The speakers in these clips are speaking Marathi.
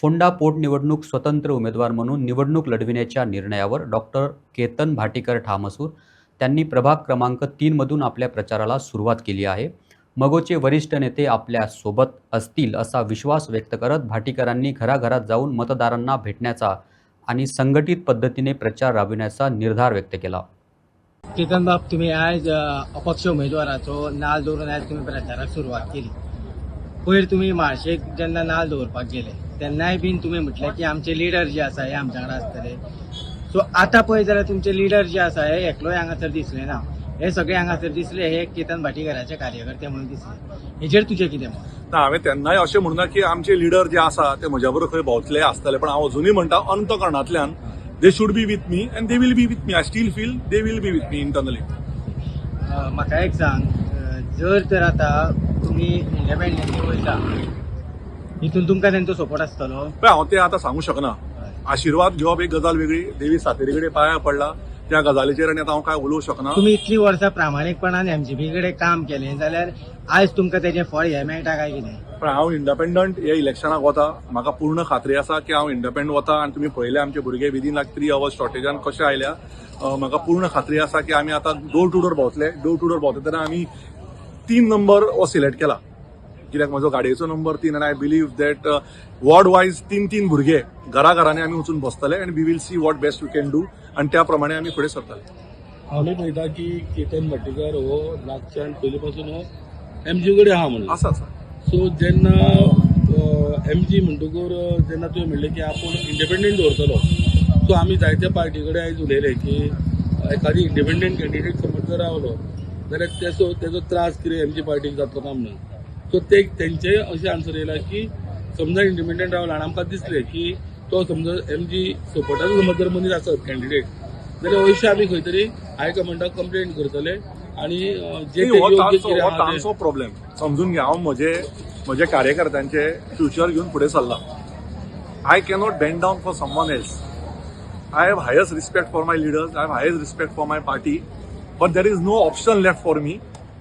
फोंडा पोटनिवडणूक स्वतंत्र उमेदवार म्हणून निवडणूक लढविण्याच्या निर्णयावर डॉक्टर केतन भाटीकर ठाम असून त्यांनी प्रभाग क्रमांक तीनमधून आपल्या प्रचाराला सुरुवात केली आहे. मगोचे वरिष्ठ नेते आपल्यासोबत असतील असा विश्वास व्यक्त करत भाटीकरांनी घराघरात जाऊन मतदारांना भेटण्याचा आणि संघटित पद्धतीने प्रचार राबविण्याचा निर्धार व्यक्त केला. केतन बाब तुम्ही आज अपक्ष उमेदवाराचो नाल दवरून आज तुम्ही प्रचाराक सुरवात केली. पयर तुम्ही माळशेक जेन्ना नाल दवरपाक गेले. तेन्नाय बीन तुम्ही म्हटले की आमचे लिडर जे आसा हे आमच्या वांगडा आसतले सो आतां पळय जाल्यार तुमचे लिडर जे आसा हे एकलोय हांगासर दिसले ना. हे सगळे हांगासर दिसले हे केतन भाटीकराचे कार्यकर्ते म्हणून दिसले. हेजेर तुजें कितें मत ना हांवें तेन्नाय अशें म्हणना की आमचे लिडर जे आसा ते म्हज्या बरोबर खंय भोंवतले आसतले पण हांव अजुनूय म्हणटा अंतकरणांतल्यान they should be with me and they will be with me I still feel they will be with me internally म्हाका एक सांग. जर तर आतां तुमी इंडिपेंडंटली वयता हितून तुमकां तेंचो सपोर्ट आसतलो पण हांव ते आतां सांगूं शकना. आशिर्वाद घेवप एक गजाल वेगळी. देवी सातेरी कडेन पांयां पडला. त्या गजालीचेर आनी आतां हांव काय उलोवंक शकना. तुम्ही इतली वर्सां प्रामाणीकपणान एमजीपी कडेन काम केलें. जाल्यार आयज तुमकां तेजें फळ हें मेळटा काय कितें? पण हांव इंडिपेंडंट हे इलेक्शनाक वता. म्हाका पूर्ण खात्री आसा की हांव इंडिपेंडंट वता आनी तुमी पळयले आमचे भुरगे विदीन लायक थ्री अवर्स शॉर्टेजान कशे आयल्या. म्हाका पूर्ण खात्री आसा की आमी आतां डोर टू डोर भोंवतले. डोर टू डोर भोंवतना आमी तीन नंबर हो सिलेक्ट केला. कित्याक म्हजो गाडयेचो नंबर तीन आनी I believe that ward wise तीन तीन भुरगे घरा घरांनी आमी वचून बसतले आनी we will see what best we can do आनी त्या प्रमाणे आमी फुडें सरतले. आमी पळयता की केतन भट्टीकर हो लागच्यान पयलीं पासून हो एम जी कडेन आहा म्हणून. आसा आसा सो जेन्ना एम जी म्हणटकूर जेन्ना तुवें म्हणलें की आपूण इंडिपेंडंट दवरतलो सो आमी जायत्या पार्टी कडेन आयज उलयले की एखादी इंडिपेंडंट कॅन्डिडेट समज जर रावलो जाल्यार तेचो तेचो त्रास कितें एम जी पार्टीक जातलो काय म्हणून? सो ते तेंचे अशें आन्सर येयला की समजा इंडिपेंडंट रावला आनी आमकां दिसलें की तो समजा एम जी सपोर्टाचो समज जर मनीस आसत कॅन्डिडेट जाल्यार अयशें आमी खंय तरी हायकमांडाक कंप्लेंट करतले आनी जे ते हो तांचो हो प्रॉब्लेम समजून घ्या हांव म्हजे म्हजे कार्यकर्त्यांचे फ्युचर घेवन फुडें सरला I cannot bend down for someone else I have highest respect for my leaders I have highest respect for my party but there is no option left for me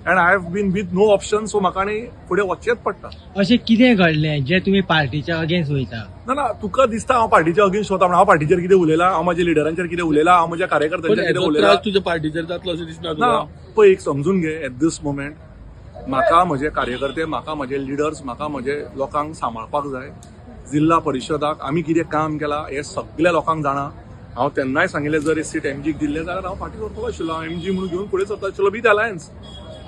and I have been with no option so म्हाका आनी फुडें वचचेंच पडटा अशें कितें घडलें जे तुमी पार्टीच्या अगेन्स्ट वयता ना ना तुका दिसता हांव पार्टीच्या अगेन्स्ट वता हांव पार्टीचेर कितें उलयलां हांव म्हज्या लिडरांचेर कितें उलयलां हांव म्हज्या पण कार्यकर्त्यांचेर कितें उलयलां तुज्या पार्टीचेर जातलो अशें दिसना ना तुका पळय एक समजून घे एट दीस मोमेंट म्हाका म्हजे कार्यकर्ते म्हाका म्हजे लिडर्स म्हाका म्हजे लोकांक सांबाळपाक जाय. जिल्ला परिशदाक आमी कितें काम केलां हे सगळ्या लोकांक जाणा. हांव तेन्नाय सांगिल्लें जर सीट एमजीक दिल्लें जाल्यार हांव फाटीं करतलो आशिल्लो हांव एमजी म्हणून घेवन फुडें सरता आशिल्लो विथ अलायन्स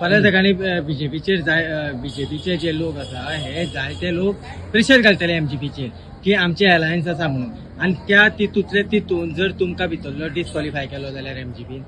फाल्यां सकाळी बीजेपीचेर जाय बीजेपीचे जे लोक आसा हे जायते लोक प्रेशर घालतले एमजीपीचेर की आमचे अलायन्स आसा म्हणून. आनी त्या तितूंतले तितून जर तुमकां भितरलो डिस्कॉलिफाय केलो जाल्यार एमजीपीन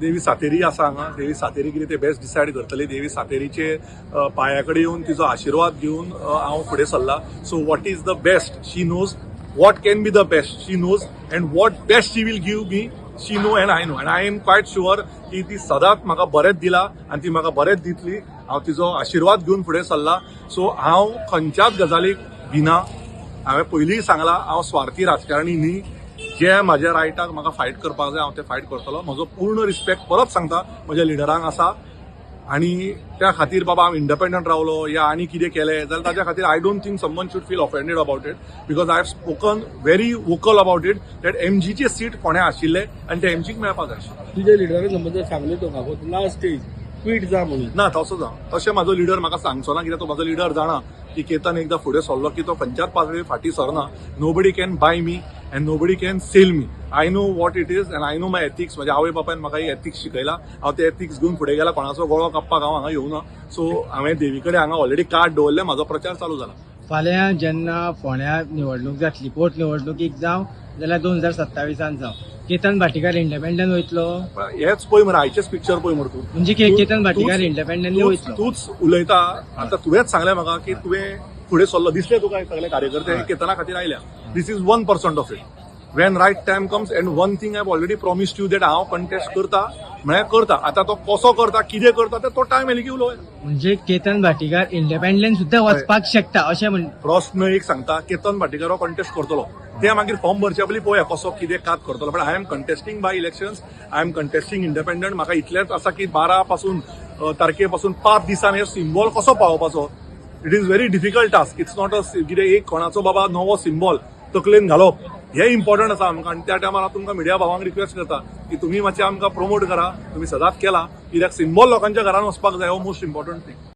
देवी सातेरी आसा हांगा. देवी सातेरी कितें ते बेस्ट डिसायड करतली. देवी सातेरीचे अ, पांया कडेन येवन तिचो आशिर्वाद घेवन हांव फुडें सरला. So what is the best she knows what can be the best she knows and what best she will give me she know and I know and I am quite sure की ती सदांच म्हाका बरेंच दिला आनी ती म्हाका बरेंच दितली. हांव तिचो आशिर्वाद घेवन फुडें सरला सो हांव खंयच्याच गजालीक भिना. हांवें पयलींय सांगलां हांव स्वार्थी राजकारणी न्ही. जे म्हाज्या रायटाक म्हाका फायट करपाक जाय हांव ते फायट करतलो. म्हजो पूर्ण रिस्पेक्ट परत सांगता म्हज्या लिडरांक आसा. आनी त्या खातीर बाबा हांव इंडिपेंडंट रावलो. या आनी कितें केलें? जाल्यार ताच्या खातीर I don't think someone should feel offended about it because I have spoken very vocal about it that एमजीचे seat कोणें आशिल्ले आनी ते एमजीक मेळपाक जाय तुज्या लिडरान समज जर सांगलें तुका लास्ट स्टेज क्वीट जा म्हणून. ना तसो जा. तशें म्हाजो लिडर म्हाका सांगचो ना कित्याक तो म्हाजो लिडर जाणा की केतन एकदां फुडें सरलो की तो खंयच्याच पातळी फाटीं Sarna. Nobody can buy me and nobody can sell me I know what it is and I know my ethics म्हाज्या आवय बापायन म्हाका ही एथिक्स शिकयला हांव ते एथिक्स घेवन फुडें गेला. कोणाचो गळो कापपाक हांव हांगा येवना सो हांवें देवी कडेन हांगा ऑलरेडी कार्ड दवरलें म्हाजो प्रचार चालू जाला फाल्यां जेन्ना फोंड्या निवडणूक जातली. पोट निवडणुकीक जावं जाल्यार दोन हजार सत्तावीसान जावं. केतन भाटीकार इंडिपेंडंट वयतलो हेच पळय मरे आयचेच पिक्चर पळय मरे तूं. म्हणजे केतन भाटीकार तूच वयतलो तूच उलयता. आतां तुवेंच सांगलें म्हाका की तुवें फुडें सरलो दिसले तुका सगळे कार्यकर्ते हे. केतना खातीर आयल्या दीस is one percent of it when right time comes and one thing I already promised you that हांव कंटेस्ट करता म्हळ्यार करता. आतां तो कसो करता कितें करता ते तो टायम येयलो की उलोवया म्हणजे केतन भाटीकार इंडिपेंडंट सुद्धा वचपाक शकता अशें म्हण प्रश्न एक सांगता केतन भाटीकार हो कंटेस्ट करतलो. ते मागीर फॉर्म भरचे पयलीं पळोवया कसो कितें कात करतलो. पण I am contesting by elections I am contesting independent म्हाका इतलेंच आसा की बारा पासून तारखे पासून पांच दिसान हे सिम्बॉल कसो पावोवपाचो? It is very difficult task it's not a कितें एक कोणाचो बाबा नवो सिम्बॉल तकलेन घालप. हे इम्पॉर्टंट आसा आमकां. आनी त्या टायमार हांव तुमकां मिडिया भावांक रिक्वेस्ट करता की तुमी मातशें आमकां प्रमोट करा. तुमी सदांच केला. कित्याक सिम्बॉल लोकांच्या घरान वचपाक जाय हो मोस्ट इम्पॉर्टंट थिंग